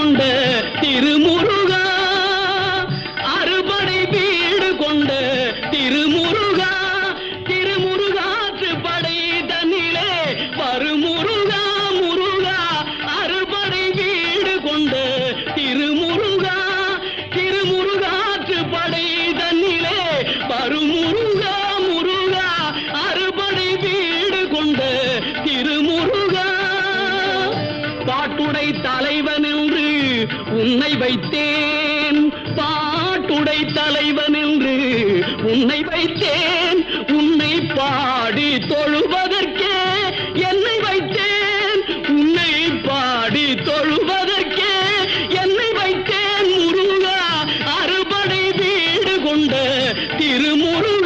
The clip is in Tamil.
கொண்ட திருமுருகா அறுபடை வீடு கொண்ட திருமுருகா திருமுருகாற்று படை தன்னிலே வருமுருகா முருகா அறுபடை வீடு கொண்ட திருமுருகா திருமுருகாற்று படை தன்னிலே வருமுருகா முருகா அறுபடை வீடு கொண்ட திருமுருகா. பாட்டுடை தலைவன் என்று உன்னை வைத்தேன். பாட்டுடை தலைவன் என்று உன்னை வைத்தேன். உன்னை பாடி தொழுவதற்கே என்னை வைத்தேன். உன்னை பாடி தொழுவதற்கே என்னை வைத்தேன். முருகா அறுபடை வீடு கொண்ட திருமுருகா.